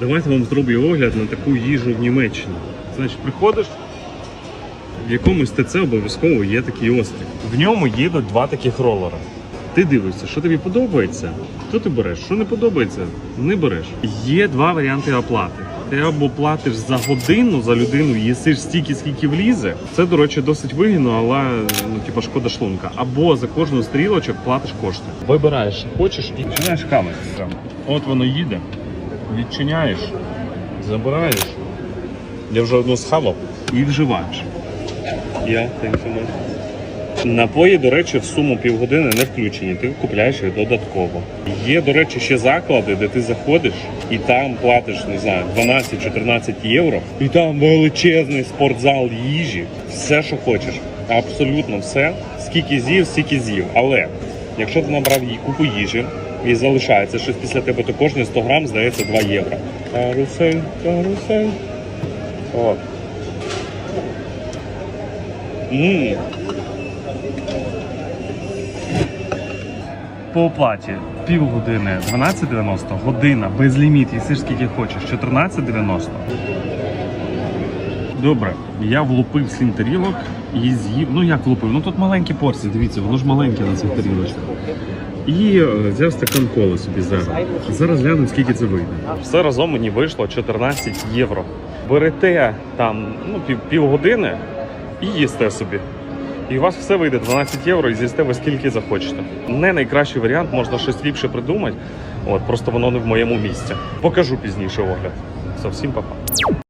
Давайте вам зроблю огляд на таку їжу в Німеччині. Значить, приходиш, в якомусь ТЦ обов'язково є такий острів. В ньому їдуть два таких ролера. Ти дивишся, що тобі подобається, то ти береш. Що не подобається, не береш. Є два варіанти оплати. Ти або платиш за годину за людину, їсиш стільки, скільки влізе. Це, до речі, досить вигідно, але ну, типа шкода шлунка. Або за кожну стрілочок платиш кошти. Вибираєш, хочеш і починаєш хавати. От воно їде, відчиняєш, забираєш. Я вже одну схавав і вживаєш. Я Напої, до речі, в суму півгодини не включені, ти купляєш їх додатково. Є, до речі, ще заклади, де ти заходиш і там платиш, не знаю, 12-14 євро, і там величезний спортзал їжі, все, що хочеш. Абсолютно все. Скільки з'їв, стільки з'їв. Але якщо ти набрав їй купу їжі і залишається щось після тебе, то кожні 100 грам здається 2 євро. Карусель, карусель. О. Ммм. По оплаті півгодини 12,90, година без ліміт, їсиш скільки хочеш, 14,90. Добре, я влупив сім тарілок і з'їв. Ну як влупив? Ну тут маленькі порції, дивіться, воно ж маленьке на цих тарілочках. І е, взяв стакан коли собі зараз. Зараз глянемо, скільки це вийде. Все разом мені вийшло 14 євро. Берете там ну, пів, півгодини і їсте собі. І у вас все вийде 12 євро і з'їсте ви скільки захочете. Не найкращий варіант, можна щось ліпше придумати. От, просто воно не в моєму місці. Покажу пізніше огляд. Все, всім па-па.